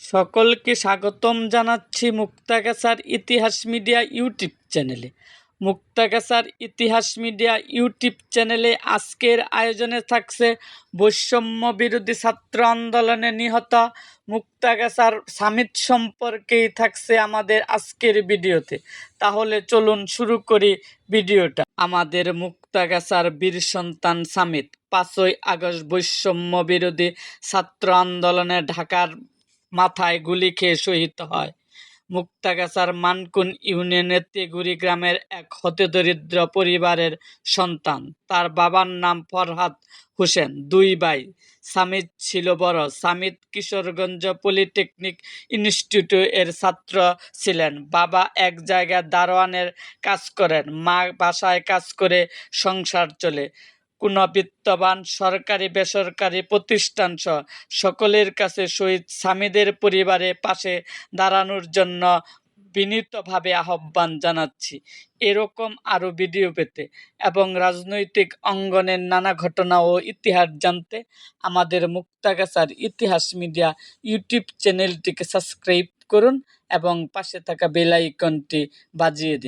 সকলকে স্বাগতম জানাচ্ছি মুক্তাগাছার ইতিহাস মিডিয়া ইউটিউব চ্যানেলে। মুক্তাগাছার ইতিহাস মিডিয়া ইউটিউব চ্যানেলে আজকের আয়োজনে থাকছে বৈষম্য বিরোধী ছাত্র আন্দোলনে নিহত মুক্তাগাছার সামিট সম্পর্কেই থাকছে আমাদের আজকের ভিডিওতে। তাহলে চলুন শুরু করি ভিডিওটা। আমাদের মুক্তাগাছার বীর সন্তান সামিট পাঁচই আগস্ট বৈষম্য বিরোধী ছাত্র আন্দোলনে ঢাকার মাথায় গুলি খেয়ে শহীদ হয়। মুক্তাগাছার মানকুন ইউনিয়নের তেগুরি গ্রামের এক হতদরিদ্র পরিবারের সন্তান। তার বাবার নাম ফরহাদ হোসেন, দুই ভাই। সামিদ ছিল বড়। সামিদ কিশোরগঞ্জ পলিটেকনিক ইনস্টিটিউট এর ছাত্র ছিলেন। বাবা এক জায়গায় দারোয়ানের কাজ করেন, মা বাসায় কাজ করে সংসার চলে। কোনো বিত্তবান, সরকারি, বেসরকারি প্রতিষ্ঠান সহ সকলের কাছে শহীদ স্বামীদের পরিবারের পাশে দাঁড়ানোর জন্য বিনীতভাবে আহ্বান জানাচ্ছি। এরকম আরও ভিডিও পেতে এবং রাজনৈতিক অঙ্গনের নানা ঘটনা ও ইতিহাস জানতে আমাদের মুক্তাগাছার ইতিহাস মিডিয়া ইউটিউব চ্যানেলটিকে সাবস্ক্রাইব করুন এবং পাশে থাকা বেল আইকনটি বাজিয়ে দিন।